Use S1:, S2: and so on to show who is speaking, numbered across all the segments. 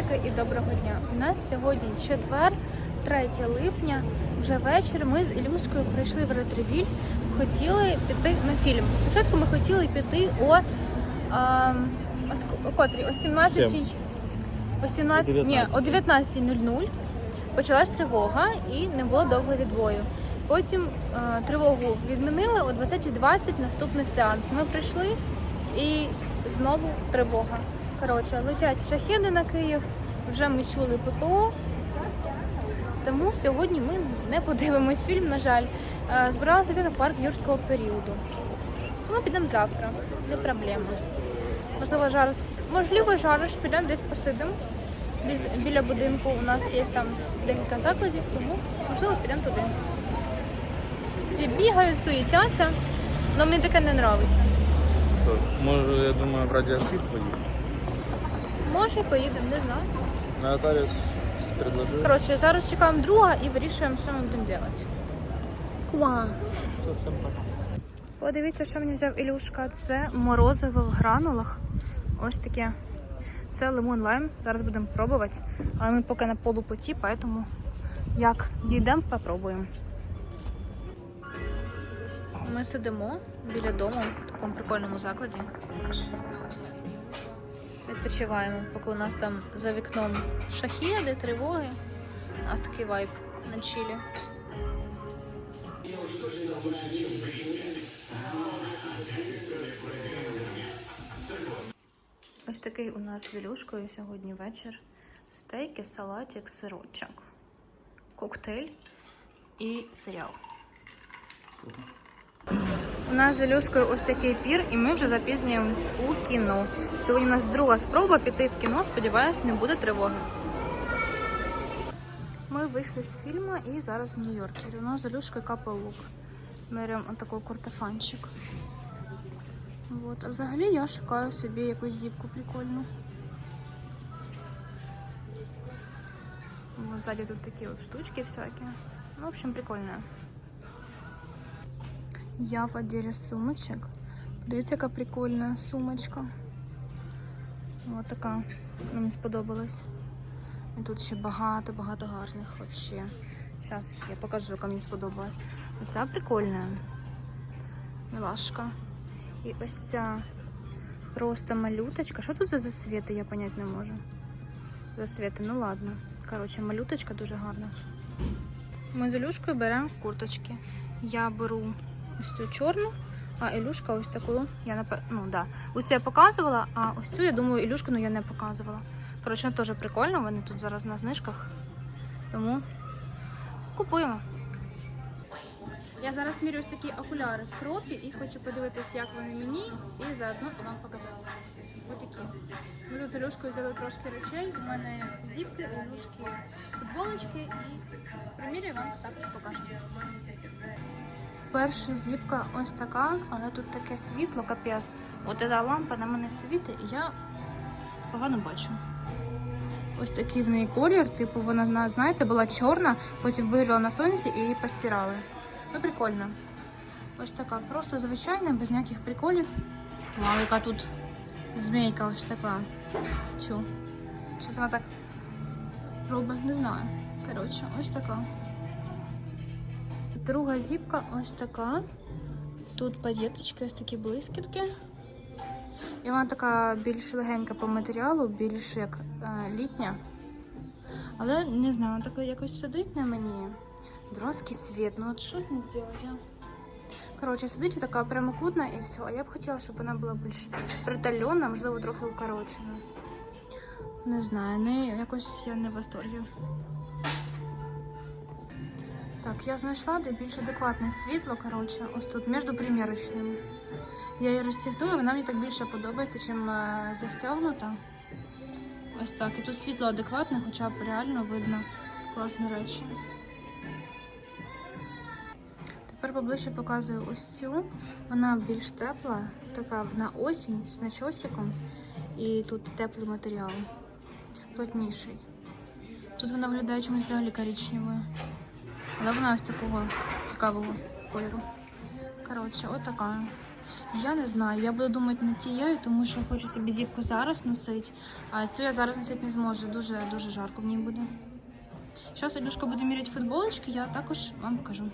S1: дівчатка, і доброго дня. У нас сьогодні четвер, 3 липня, вже вечір. Ми з Ілюшкою прийшли в Ретревіль. Хотіли піти на фільм. Спочатку ми хотіли піти о, а, о, котрій? О 17
S2: Сім.
S1: о 17 ні, о 19.00 почалась тривога і не було довго відбою. Потім е, тривогу відмінили о 20.20 наступний сеанс. Ми прийшли і знову тривога. Коротше, летять шахеди на Київ, вже ми чули ППО. Тому сьогодні ми не подивимось фільм, на жаль. Е, Збиралися йти на парк юрського періоду. Ми підемо завтра, не проблема. Можливо, зараз, можливо, зараз підемо десь посидимо. Біля будинку у нас є там декілька закладів, тому можливо підемо туди. Всі бігають, суетяться, але мені таке не подобається.
S2: Може, я думаю, в радіослід поїду.
S1: Може, поїдемо, не знаю.
S2: Нотаріус предложив.
S1: Коротше, зараз чекаємо друга і вирішуємо, що ми будемо робити. Куа.
S2: Все, всім пока.
S1: Подивіться, що мені взяв Ілюшка. Це морозиво в гранулах. Ось таке. Це лимон лайм. Зараз будемо пробувати. Але ми поки на полупоті, тому як дійдемо, попробуємо. Ми сидимо біля дому в такому прикольному закладі. Відпочиваємо, поки у нас там за вікном шахіди, тривоги. У нас такий вайб на чилі. Ось такий у нас з Ілюшкою сьогодні вечір. Стейки, салатик, сирочок, коктейль і серіал. У нас з Ілюшкою ось такий пір, і ми вже запізнюємось у кіно. Сьогодні у нас друга спроба піти в кіно. Сподіваюсь, не буде тривоги. Ми вийшли з фільму і зараз в Нью-Йоркері. У нас з Ілюшкою капає лук. Беремо отакий куртофанчик. Вот. А взагалі я шукаю собі якусь зіпку прикольну. Вот сзади тут такі от штучки всякі. Ну, в общем, прикольно. Я в отделе сумочек. Подивіться, яка прикольна сумочка. Вот така. Мені сподобалась. І тут ще багато-багато гарних вообще. Зараз я покажу, яка мені сподобалась. Оця прикольна. Милашка. І ось ця просто малюточка. Що тут за засвіти, я понять не можу. Засвіти, ну ладно. Коротше, малюточка дуже гарна. Ми з Ілюшкою беремо курточки. Я беру ось цю чорну, а Ілюшка ось таку. Я напе... ну, да. Ось цю я показувала, а ось цю, я думаю, Ілюшку ну, я не показувала. Коротше, теж прикольно, вони тут зараз на знижках. Тому купуємо. Я зараз мірю такі окуляри в кропі і хочу подивитися, як вони мені, і заодно вам показати. Ось такі. Ми тут з Ілюшкою взяли трошки речей. У мене зіпки, Ілюшки футболочки і примірюю вам також покажу. Перша зіпка ось така, але тут таке світло, капець. От ця лампа на мене світить, і я погано бачу. Ось такий в неї колір, типу вона, на- знаєте, була чорна, потім вигріла на сонці і її постирали. Ну, прикольно. Ось така, просто звичайна, без ніяких приколів. Вау, яка тут змійка ось така. Цю. Що вона так робить, не знаю. Коротше, ось така. Друга зіпка ось така. Тут паєточки, ось такі блискітки. І вона така більш легенька по матеріалу, більш як е, літня. Але не знаю, вона така якось сидить на мені. Дроский світ, ну от щось не зробила я. Коротше, сидить така прямокутна і все. А я б хотіла, щоб вона була більш притальона, можливо, трохи укорочена. Не знаю, не якось я не в восторгі. Так, я знайшла де більш адекватне світло, коротше, ось тут між примірочними. Я її розтягнула, вона мені так більше подобається, чим е, застягнута. Ось так. І тут світло адекватне, хоча б реально видно класні речі. Тепер поближче показую ось цю. Вона більш тепла, така на осінь з начосиком. І тут теплий матеріал, плотніший. Тут вона виглядає чомусь взагалі коричневою. Але вона ось такого цікавого кольору. Коротше, отака. Я не знаю, я буду думати над тією, тому що хочу собі зіпку зараз носити, а цю я зараз носити не зможу. Дуже дуже жарко в ній буде. Зараз Ілюшка буде міряти футболочки, я також вам покажу.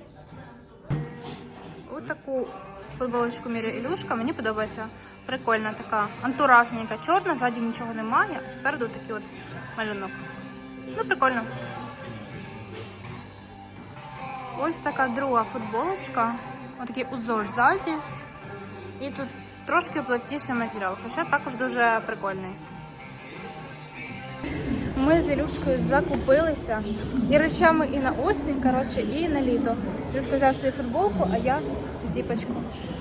S1: Ось таку футболочку міряє Ілюшка, мені подобається. Прикольна така антуражненька, чорна, ззаді нічого немає, а спереду такий от малюнок. Ну, прикольно. Ось така друга футболочка. Отакий узор ззаді. І тут трошки плотніший матеріал, хоча також дуже прикольний. Ми з Ілюшкою закупилися і речами і на осінь, коротше, і на літо. Ілюшка взяв свою футболку, а я зіпочку.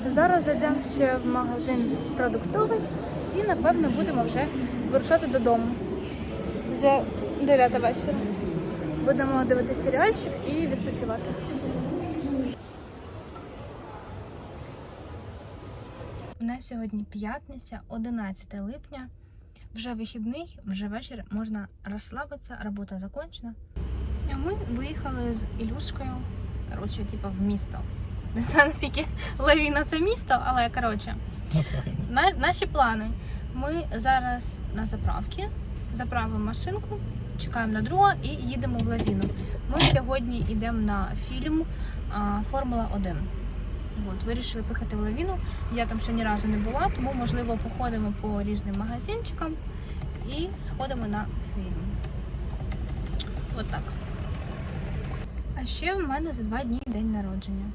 S1: Зараз зайдемо ще в магазин продуктовий і, напевно, будемо вже вирушати додому. Вже 9 вечора. Будемо дивитися серіальчик і відпочивати. У нас сьогодні п'ятниця, 11 липня. Вже вихідний, вже вечір можна розслабитися, робота закінчена. І ми виїхали з Ілюшкою, коротше, типу, в місто. Не знаю, наскільки лавіна це місто, але коротше, на, наші плани. Ми зараз на заправці, заправимо машинку, чекаємо на друга і їдемо в лавіну. Ми сьогодні йдемо на фільм Формула 1. От, вирішили поїхати в лавіну. Я там ще ні разу не була, тому можливо походимо по різним магазинчикам і сходимо на фільм. Отак. А ще в мене за два дні день народження.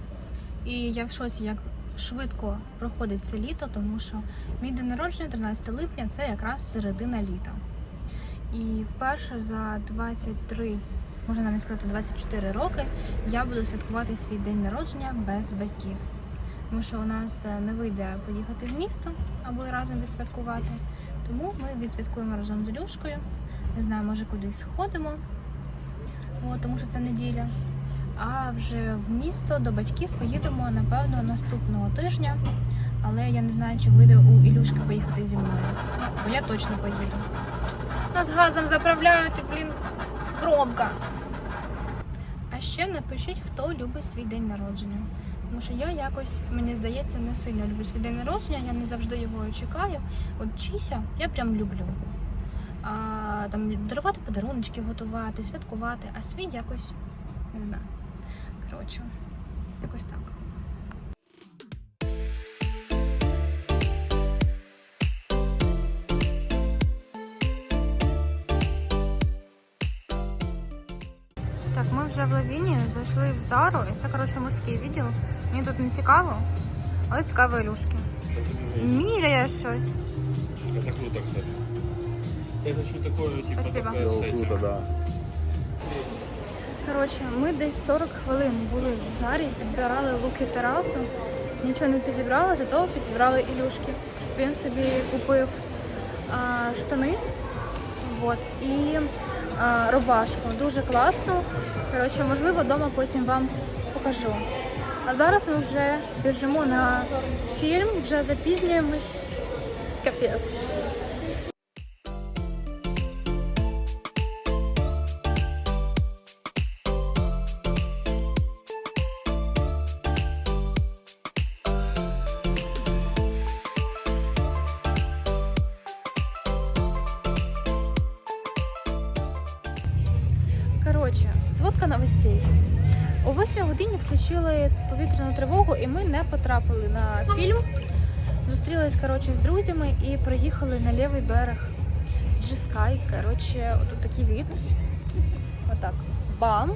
S1: І я в шоці, як швидко проходить це літо, тому що мій день народження 13 липня це якраз середина літа. І вперше за 23, можна навіть сказати, 24 роки я буду святкувати свій день народження без батьків. Тому що у нас е, не вийде поїхати в місто або разом відсвяткувати. Тому ми відсвяткуємо разом з Ілюшкою. Не знаю, може кудись сходимо, тому що це неділя. А вже в місто до батьків поїдемо, напевно, наступного тижня. Але я не знаю, чи вийде у Ілюшки поїхати зі мною. Бо я точно поїду. Нас газом заправляють, блін, громко. А ще напишіть, хто любить свій день народження. Тому що я якось, мені здається, не сильно люблю свій день народження, я не завжди його чекаю. От чися я прям люблю. А, там, дарувати подарунки, готувати, святкувати, а свій якось не знаю. Коротше, якось так. Вже в Лавіні зайшли в Зару, і це, коротше, мужський відділ. Мені тут не цікаво, але цікаво Ілюшки. Міряє щось.
S3: Это круто, кстати. Я хочу такое, типа,
S1: Спасибо.
S3: такое с этим.
S2: Круто, да.
S1: Коротше, ми десь 40 хвилин були в Зарі, підбирали луки терасу. Нічого не підібрали, зато підібрали Ілюшки. Він собі купив а, штани от, і рубашку. Дуже класно. Коротше, можливо, вдома потім вам покажу. А зараз ми вже біжимо на фільм, вже запізнюємось. Капець. Коротше, зводка новостей. О 8 годині включили повітряну тривогу, і ми не потрапили на фільм. Зустрілись коротше, з друзями і приїхали на лівий берег Джискай. Коротше, отут такий від. Отак. Бам!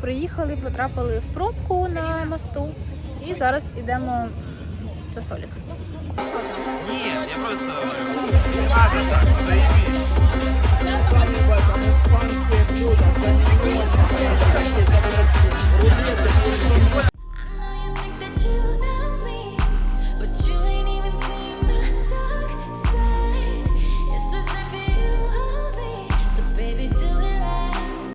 S1: Приїхали, потрапили в пробку на мосту і зараз йдемо за столик.
S3: Нет, я просто... Не надо так,